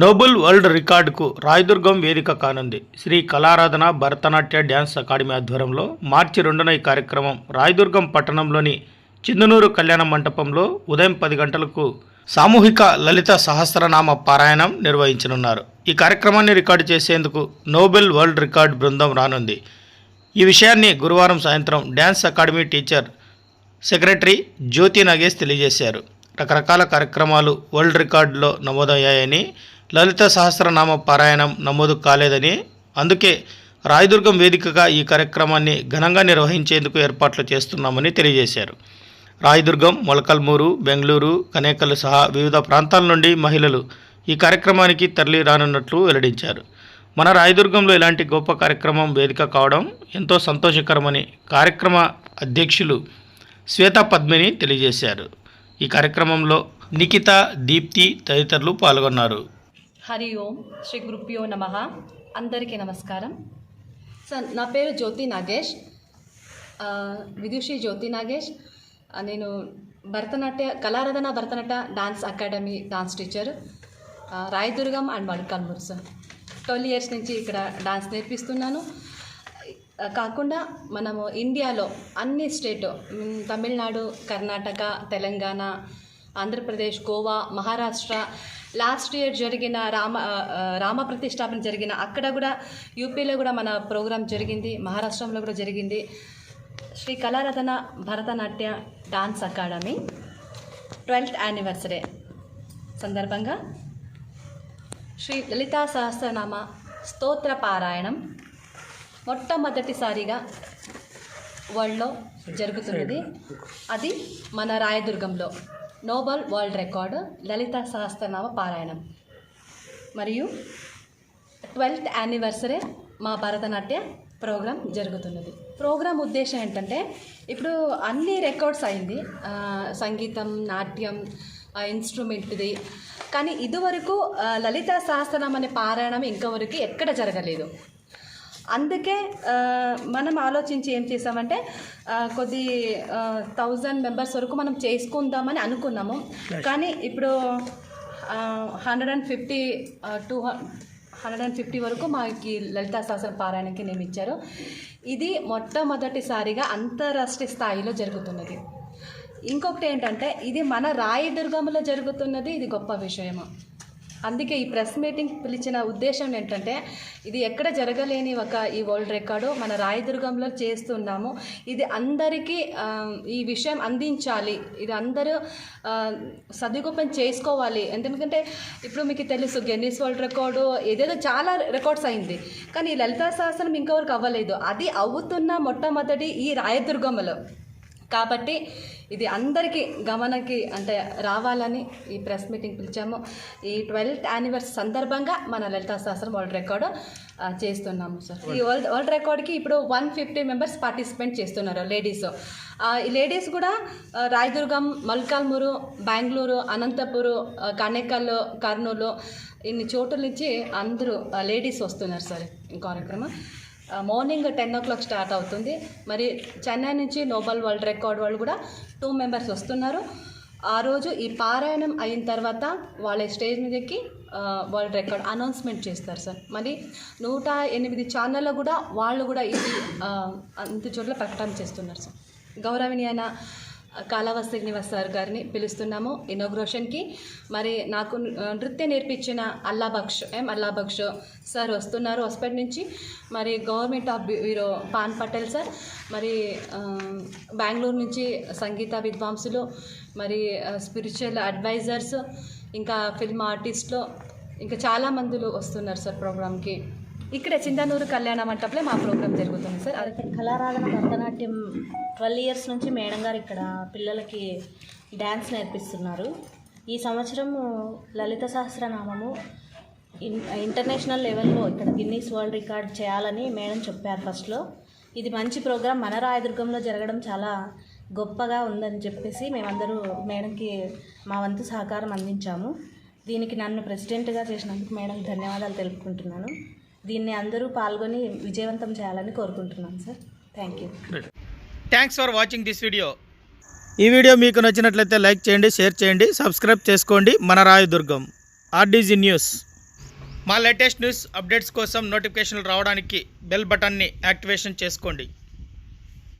Noble world రికార్డుకు Rayadurgam వేదిక కానుంది. Shri Kalaradhana Bharatanatya dance academy ఆధ్వర్యంలో మార్చి రెండున ఈ కార్యక్రమం రాయదుర్గం పట్టణంలోని చిందునూరు కళ్యాణ మంటపంలో ఉదయం పది గంటలకు సామూహిక లలిత సహస్రనామ పారాయణం నిర్వహించనున్నారు. ఈ కార్యక్రమాన్ని రికార్డు చేసేందుకు నోబెల్ వరల్డ్ రికార్డ్ బృందం రానుంది. ఈ విషయాన్ని గురువారం సాయంత్రం dance academy teacher secretary Jyothi Nagesh తెలియజేశారు. రకరకాల కార్యక్రమాలు వరల్డ్ రికార్డులో నమోదయ్యాయని లలిత సహస్రనామ పారాయణం నమోదు కాలేదని అందుకే రాయదుర్గం వేదికగా ఈ కార్యక్రమాన్ని ఘనంగా నిర్వహించేందుకు ఏర్పాట్లు చేస్తున్నామని తెలియజేశారు. రాయదుర్గం మొలకల్మూరు బెంగళూరు కనేకలు సహా వివిధ ప్రాంతాల నుండి మహిళలు ఈ కార్యక్రమానికి తరలి రానున్నట్లు వెల్లడించారు. మన రాయదుర్గంలో ఇలాంటి గొప్ప కార్యక్రమం వేదిక కావడం ఎంతో సంతోషకరమని కార్యక్రమ అధ్యక్షులు శ్వేత పద్మిని తెలియజేశారు. ఈ కార్యక్రమంలో నిఖిత దీప్తి తదితరులు పాల్గొన్నారు. హరి ఓం శ్రీ గురుభ్యో నమ. అందరికీ నమస్కారం. సార్ నా పేరు జ్యోతి నాగేష్. విదుషి జ్యోతి నాగేష్. నేను Bharatanatya Kalaradhana Bharatanatya dance academy dance teacher. Rayadurgam and Malkalmur sir. Twelve years నుంచి ఇక్కడ డాన్స్ నేర్పిస్తున్నాను. కాకుండా మనము ఇండియాలో అన్ని state Tamil Nadu Karnataka Telangana Andhra Pradesh Goa Maharashtra. Last year జరిగిన రామ రామ ప్రతిష్టాపన జరిగిన అక్కడ కూడా యూపీలో కూడా మన ప్రోగ్రాం జరిగింది మహారాష్ట్రలో కూడా జరిగింది. Shri Kalaratana Bharatanatya dance academy twelfth anniversary సందర్భంగా శ్రీ లలితా సహస్రనామ స్తోత్ర పారాయణం మొట్టమొదటిసారిగా వరల్డ్లో జరుగుతున్నది. అది మన రాయదుర్గంలో. Noble world record Lalitha Sahasranama పారాయణం. మరియు ట్వెల్త్ యానివర్సరీ మా భరతనాట్య ప్రోగ్రాం జరుగుతున్నది. ప్రోగ్రాం ఉద్దేశం ఏంటంటే ఇప్పుడు అన్ని రికార్డ్స్ అయింది. సంగీతం నాట్యం ఇన్స్ట్రుమెంట్ది. కానీ ఇదివరకు లలిత సహస్రనామ అనే పారాయణం ఇంకవరకు ఎక్కడ జరగలేదు. అందుకే మనం ఆలోచించి ఏం చేసామంటే కొద్ది థౌజండ్ మెంబర్స్ వరకు మనం చేసుకుందామని అనుకున్నాము. కానీ ఇప్పుడు hundred and fifty two hundred and fifty వరకు మాకి లలితా సహస్ర పారాయణకి నియమించారు. ఇది మొట్టమొదటిసారిగా అంతరాష్ట్రీయ స్థాయిలో జరుగుతున్నది. ఇంకొకటి ఏంటంటే ఇది మన రాయదుర్గంలో జరుగుతున్నది ఇది గొప్ప విషయము. అందుకే ఈ ప్రెస్ మీటింగ్ పిలిచిన ఉద్దేశం ఏంటంటే ఇది ఎక్కడ జరగలేని ఒక ఈ వరల్డ్ రికార్డు మన రాయదుర్గంలో చేస్తున్నాము. ఇది అందరికీ ఈ విషయం అందించాలి. ఇది అందరూ ఆ, చేసుకోవాలి. ఎందుకంటే ఇప్పుడు మీకు తెలుసు గెన్నిస్ వరల్డ్ రికార్డు ఏదేదో చాలా రికార్డ్స్ అయింది. కానీ ఈ లలితా శాసనం ఇంకొవరకు అవ్వలేదు. అది అవుతున్న మొట్టమొదటి ఈ రాయదుర్గంలో. కాబట్టి ఇది అందరికీ గమనకి అంటే రావాలని ఈ ప్రెస్ మీటింగ్ పిలిచాము. ఈ ట్వెల్త్ యానివర్సరీ సందర్భంగా మన లలితా శాస్త్రం వరల్డ్ రికార్డు చేస్తున్నాము సార్. ఈ వరల్డ్ వరల్డ్ రికార్డ్కి ఇప్పుడు వన్ ఫిఫ్టీ మెంబర్స్ పార్టిసిపేట్ చేస్తున్నారు లేడీస్. ఈ లేడీస్ కూడా రాయదుర్గం మల్కాల్మూరు బెంగళూరు అనంతపురు ఆ, కనేకల్ కర్నూలు ఇన్ని చోట్ల నుంచి అందరూ లేడీస్ వస్తున్నారు సార్ ఈ కార్యక్రమం. Morning ten o'clock start అవుతుంది. మరి చెన్నై నుంచి నోబల్ వరల్డ్ రికార్డ్ వాళ్ళు కూడా టూ మెంబర్స్ వస్తున్నారు. ఆ రోజు ఈ పారాయణం అయిన తర్వాత వాళ్ళ స్టేజ్ మీదకి ఎక్కి వరల్డ్ రికార్డ్ అనౌన్స్మెంట్ చేస్తారు సార్. మరి నూట ఎనిమిది ఛానల్లో కూడా వాళ్ళు కూడా ఇది అంత చోట్ల ప్రకటన చేస్తున్నారు సార్. గౌరవనీయన కాళవ శ్రీనివాస్ సార్ గారిని పిలుస్తున్నాము ఇనోగ్రేషన్కి. మరి నాకు నృత్యం నేర్పించిన అల్లా ఏం ఎం సార్ వస్తున్నారు హాస్పిటల్ నుంచి. మరి గవర్నమెంట్ ఆఫ్ బ్యూరో పాన్ పటేల్ సార్. మరి బెంగళూరు నుంచి సంగీత విద్వాంసులు మరి స్పిరిచువల్ అడ్వైజర్స్ ఇంకా ఫిల్మ్ ఆర్టిస్టులు ఇంకా చాలా మందులు వస్తున్నారు సార్ ప్రోగ్రామ్కి. ఇక్కడ చిందనూరు కళ్యాణ మంటపంలో మా ప్రోగ్రామ్ జరుగుతుంది సార్. అది కళారాధన భరతనాట్యం ట్వెల్వ్ ఇయర్స్ నుంచి మేడం గారు ఇక్కడ పిల్లలకి డ్యాన్స్ నేర్పిస్తున్నారు. ఈ సంవత్సరం లలిత సహస్రనామము ఇన్ ఇంటర్నేషనల్ లెవెల్లో ఇక్కడ గిన్నీస్ వరల్డ్ రికార్డ్ చేయాలని మేడం చెప్పారు ఫస్ట్లో. ఇది మంచి ప్రోగ్రాం. మన రాయదుర్గంలో జరగడం చాలా గొప్పగా ఉందని చెప్పేసి మేమందరూ మేడంకి మా వంతు సహకారం అందించాము. దీనికి నన్ను ప్రెసిడెంట్గా చేసినందుకు మేడం ధన్యవాదాలు తెలుపుకుంటున్నాను. దీన్ని అందరూ పాల్గొని విజయవంతం చేయాలని కోరుకుంటున్నాను sir. Thank you thanks for watching this video ఈ వీడియో మీకు నచ్చినట్లయితే లైక్ చేయండి షేర్ చేయండి సబ్స్క్రైబ్ చేసుకోండి. మన రాయదుర్గం ఆర్డీజీ న్యూస్ మా లేటెస్ట్ న్యూస్ అప్డేట్స్ కోసం నోటిఫికేషన్లు రావడానికి బెల్ బటన్ని యాక్టివేషన్ చేసుకోండి.